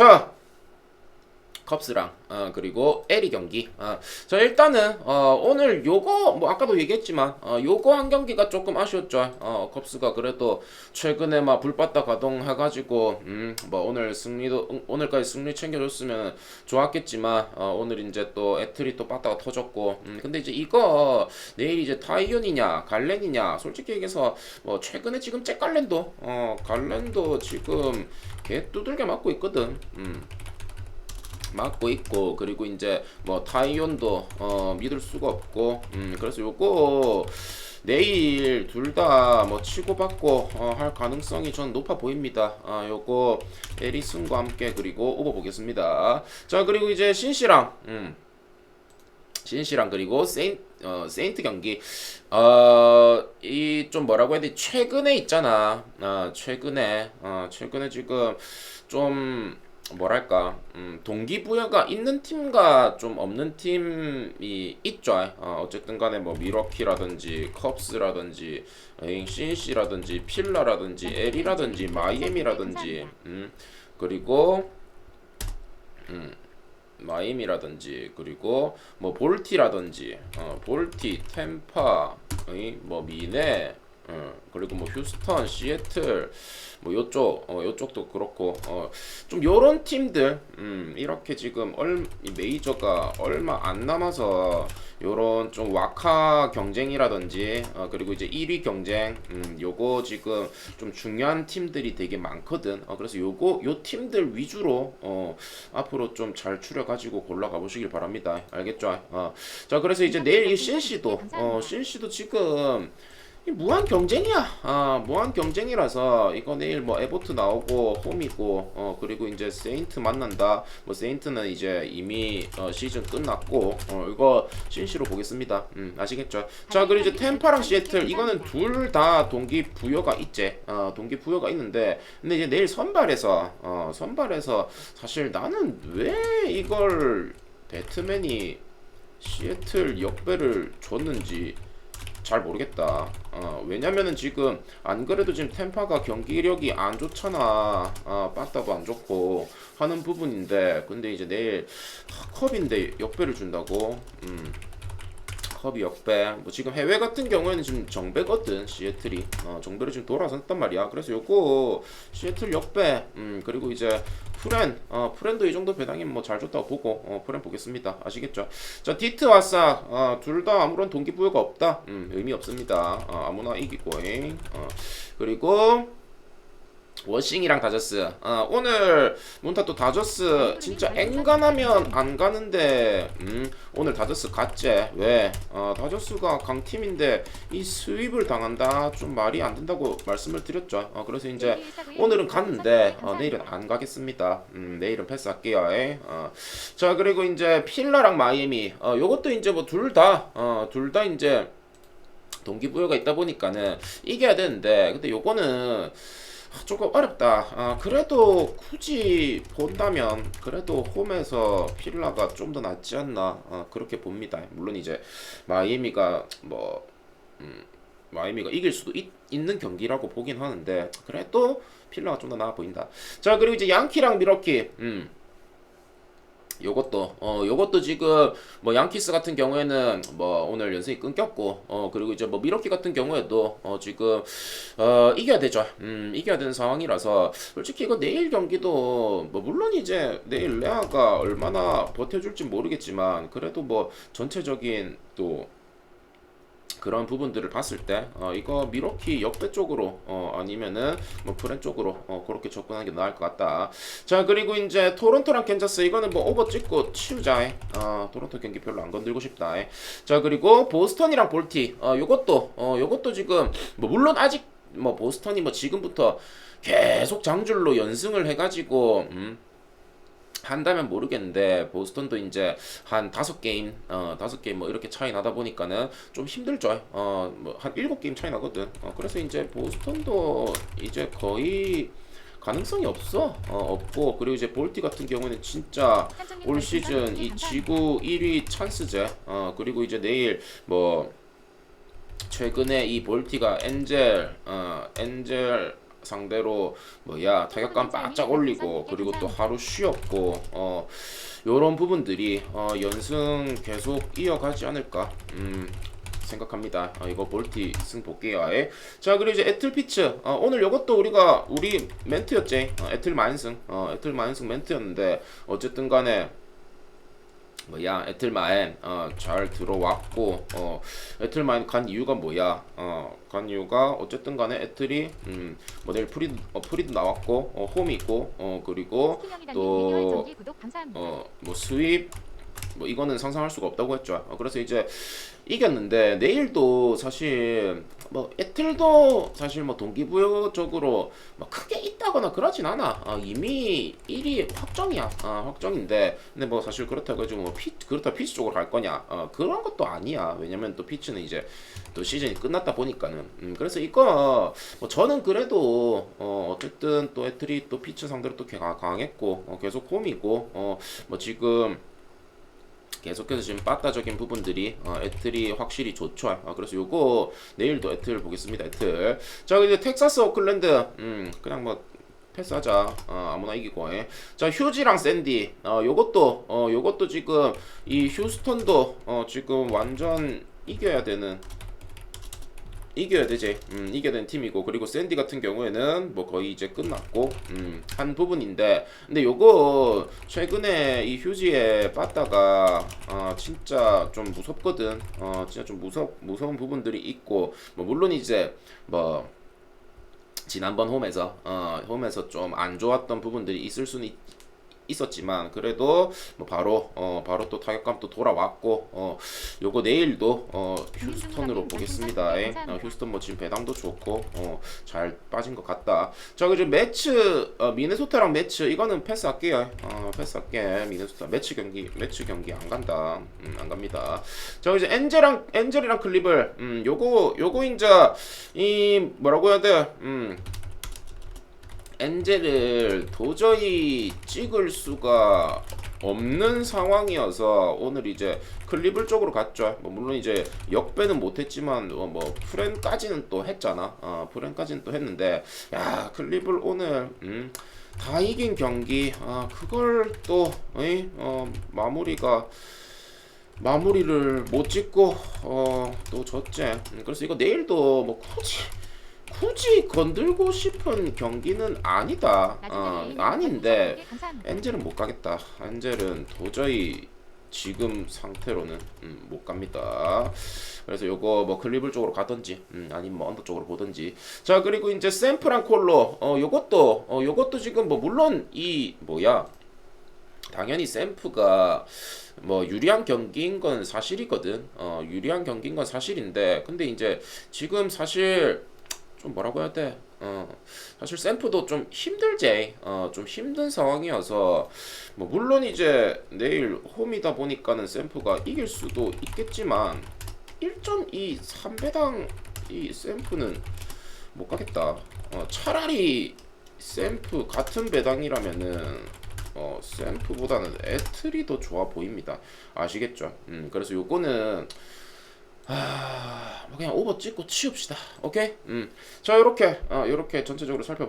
자 컵스랑 어, 그리고 에리 경기. 어, 자 일단은 어, 오늘 요거 뭐 아까도 얘기했지만 어, 요거 한 경기가 조금 아쉬웠죠. 어, 컵스가 그래도 최근에 막 불바다 가동해가지고 음, 뭐 오늘 승리도 음, 오늘까지 승리 챙겨줬으면 좋았겠지만 어, 오늘 이제 또 애틀이 또 바다가 터졌고 음, 근데 이제 이거 내일 이제 타이온이냐 갈렌이냐 솔직히 얘기해서 뭐 최근에 지금 잭갈렌도 어 갈렌도 지금 개 두들겨 맞고 있거든. 음. 맞고 있고 그리고 이제 뭐 타이온도 어 믿을 수가 없고 음 그래서 요거 내일 둘 다 뭐 치고받고 어, 할 가능성이 전 높아 보입니다. 아 요거 에리슨과 함께 그리고 오버 보겠습니다. 자 그리고 이제 신씨랑 음 신씨랑 그리고 세인 어 세인트 경기 어 이 좀 뭐라고 해야 돼 최근에 있잖아 어 최근에 어 최근에 지금 좀 뭐랄까 음, 동기부여가 있는 팀과 좀 없는 팀이 있죠. 어, 어쨌든 간에 뭐 미러키라든지 컵스라든지 신시라든지 필라라든지 엘이라든지 마이애미라든지 음, 그리고 음, 마이애미라든지 그리고 뭐 볼티라든지 어, 볼티, 템파, 뭐 미네 어, 그리고 뭐 휴스턴, 시애틀 뭐 요쪽 어 요쪽도 그렇고 어 좀 요런 팀들 음 이렇게 지금 얼이 메이저가 얼마 안 남아서 요런 좀 와카 경쟁이라든지 어 그리고 이제 1위 경쟁 음 요거 지금 좀 중요한 팀들이 되게 많거든. 어 그래서 요거 요 팀들 위주로 어 앞으로 좀 잘 추려 가지고 골라가 보시길 바랍니다. 알겠죠? 어 자 그래서 이제 내일 이 신씨도 어 신씨도 지금 이 무한 경쟁이야. 아, 무한 경쟁이라서 이거 내일 뭐 에보트 나오고 홈이고 어 그리고 이제 세인트 만난다. 뭐 세인트는 이제 이미 어, 시즌 끝났고 어 이거 신시로 보겠습니다. 음, 아시겠죠? 자, 그리고 이제 템파랑 시애틀 이거는 둘 다 동기 부여가 있지. 어, 동기 부여가 있는데 근데 이제 내일 선발에서 어 선발에서 사실 나는 왜 이걸 배트맨이 시애틀 역배를 줬는지 잘 모르겠다. 어, 왜냐면은 지금 안 그래도 지금 템파가 경기력이 안 좋잖아. 아, 빠따도 안 좋고 하는 부분인데 근데 이제 내일 하, 컵인데 역배를 준다고. 음. 컵이 역배. 뭐 지금 해외 같은 경우에는 지금 정배거든 시애틀이. 어, 정배로 지금 돌아섰단 말이야. 그래서 요거 시애틀 역배. 음 그리고 이제 프렌. 어 프렌도 이 정도 배당이면 뭐 잘 줬다고 보고 어 프렌 보겠습니다. 아시겠죠? 자 디트 와사. 어둘 다 아무런 동기부여가 없다. 음 의미 없습니다. 어, 아무나 이기고. 어 그리고 워싱이랑 다저스. 어, 오늘 문타 또 다저스 진짜 앵간하면 안 가는데 음, 오늘 다저스 갔지. 왜? 어, 다저스가 강팀인데 이 스윕을 당한다. 좀 말이 안 된다고 말씀을 드렸죠. 어, 그래서 이제 오늘은 갔는데 어, 내일은 안 가겠습니다. 음, 내일은 패스할게요. 에. 어. 자 그리고 이제 필라랑 마이애미. 어, 요것도 이제 뭐둘 다, 어, 둘 다 이제 동기부여가 있다 보니까는 이겨야 되는데 근데 요거는 조금 어렵다. 아, 그래도 굳이 본다면 그래도 홈에서 필라가 좀 더 낫지 않나 아, 그렇게 봅니다. 물론 이제 마이애미가 뭐 음, 마이애미가 이길 수도 있, 있는 경기라고 보긴 하는데 그래도 필라가 좀 더 나아 보인다. 자 그리고 이제 양키랑 미러키 음. 요것도 어 요것도 지금 뭐 양키스 같은 경우에는 뭐 오늘 연승이 끊겼고 어 그리고 이제 뭐 미러키 같은 경우에도 어 지금 어 이겨야 되죠. 음 이겨야 되는 상황이라서 솔직히 이거 내일 경기도 뭐 물론 이제 내일 레아가 얼마나 버텨줄지 모르겠지만 그래도 뭐 전체적인 또 그런 부분들을 봤을 때 어, 이거 미러키 역배 쪽으로 어, 아니면은 뭐 프렌 쪽으로 어, 그렇게 접근하는 게 나을 것 같다. 자 그리고 이제 토론토랑 캔자스 이거는 뭐 오버 찍고 치우자. 어, 토론토 경기 별로 안 건들고 싶다. 자 그리고 보스턴이랑 볼티 어, 요것도 어, 요것도 지금 뭐 물론 아직 뭐 보스턴이 뭐 지금부터 계속 장줄로 연승을 해가지고 음, 한다면 모르겠는데 보스턴도 이제 한 다섯 게임 어 다섯 게임 뭐 이렇게 차이 나다 보니까는 좀 힘들죠. 어뭐한 일곱 게임 차이 나거든. 어 그래서 이제 보스턴도 이제 거의 가능성이 없어. 어 없고 그리고 이제 볼티 같은 경우는 진짜 올 시즌 이 지구 1위 찬스제. 어 그리고 이제 내일 뭐 최근에 이 볼티가 엔젤 어 엔젤 상대로 뭐 야 타격감 바짝 올리고 그리고 또 하루 쉬었고 어 요런 부분들이 어 연승 계속 이어가지 않을까 음 생각합니다. 어, 이거 볼티 승 볼게요. 자 그리고 이제 애틀 피츠 어, 오늘 요것도 우리가 우리 멘트였지 어, 애틀 만승 어, 애틀 만승 멘트였는데 어쨌든 간에 뭐야? 애틀마엔 어, 잘 들어왔고 어, 애틀마엔 간 이유가 뭐야? 어, 간 이유가 어쨌든 간에 애틀이 음, 모델 프리드 어, 프리드 나왔고 어, 홈이 있고 어, 그리고 또 어, 뭐 스윕 뭐 이거는 상상할 수가 없다고 했죠. 어, 그래서 이제 이겼는데 내일도 사실 뭐 애틀도 사실 뭐 동기부여적으로 뭐 크게 있다거나 그러진 않아. 어, 이미 1위 확정이야. 어, 확정인데 근데 뭐 사실 그렇다고 해가지고 뭐 피, 그렇다 피치 쪽으로 갈 거냐? 어, 그런 것도 아니야. 왜냐면 또 피치는 이제 또 시즌이 끝났다 보니까는 음, 그래서 이거 뭐 저는 그래도 어, 어쨌든 또 애틀이 또 피치 상대로 또 강- 강했고 어, 계속 홈이고 어, 뭐 지금 계속해서 지금 빠따적인 부분들이 어, 애틀이 확실히 좋죠. 어, 그래서 요거 내일도 애틀 보겠습니다. 애틀. 자 이제 텍사스 오클랜드 음 그냥 뭐 패스하자. 어, 아무나 이기고. 예. 자 휴지랑 샌디. 어 요것도 어 요것도 지금 이 휴스턴도 어 지금 완전 이겨야 되는 이겨야 되지. 음, 이겨야 되는 팀이고 그리고 샌디 같은 경우에는 뭐 거의 이제 끝났고 음, 한 부분인데 근데 요거 최근에 이 휴지에 빠따가 어, 진짜 좀 무섭거든. 어, 진짜 좀 무섭 무서운 부분들이 있고 뭐 물론 이제 뭐 지난번 홈에서 어, 홈에서 좀 안 좋았던 부분들이 있을 수는 있, 있었지만 그래도 뭐 바로 어 바로 또 타격감 또 돌아왔고 어 요거 내일도 어 휴스턴으로 보겠습니다. 예. 어, 휴스턴 뭐 지금 배당도 좋고 어 잘 빠진 것 같다. 자 그리고 매치 어, 미네소타랑 매치 이거는 패스할게요. 어 패스할게 미네소타 매치 경기 매치 경기 안 간다. 음, 안 갑니다. 자 이제 엔젤랑 엔젤이랑 클립을 음 요거 요거 이제 이 뭐라고 해야 돼? 음 엔젤을 도저히 찍을 수가 없는 상황이어서 오늘 이제 클리블 쪽으로 갔죠. 뭐 물론 이제 역배는 못했지만 어, 뭐 프렌까지는 또 했잖아. 어, 프렌까지는 또 했는데 야 클리블 오늘 음, 다 이긴 경기 아 그걸 또 어이? 어, 마무리가 마무리를 못 짓고 어, 또 졌지. 음, 그래서 이거 내일도 뭐 굳이 굳이 건들고 싶은 경기는 아니다. 어, 아닌데 엔젤은 못 가겠다. 엔젤은 도저히 지금 상태로는 음, 못 갑니다. 그래서 요거 뭐 클리블 쪽으로 가든지 음, 아니면 뭐 언더 쪽으로 보든지. 자 그리고 이제 샘프랑 콜로 어 요것도 어 요것도 지금 뭐 물론 이 뭐야 당연히 샘프가 뭐 유리한 경기인 건 사실이거든. 어 유리한 경기인 건 사실인데 근데 이제 지금 사실 좀 뭐라고 해야 돼? 어, 사실 샘프도 좀 힘들지. 어, 좀 힘든 상황이어서 뭐 물론 이제 내일 홈이다 보니까는 샘프가 이길 수도 있겠지만 1.2 3배당 이 샘프는 못 가겠다. 어, 차라리 샘프 같은 배당이라면은 어, 샘프보다는 애틀이 더 좋아 보입니다. 아시겠죠? 음, 그래서 요거는 아, 뭐 그냥 오버 찍고 치웁시다. 오케이? 음. 자, 요렇게, 어, 요렇게 전체적으로 살펴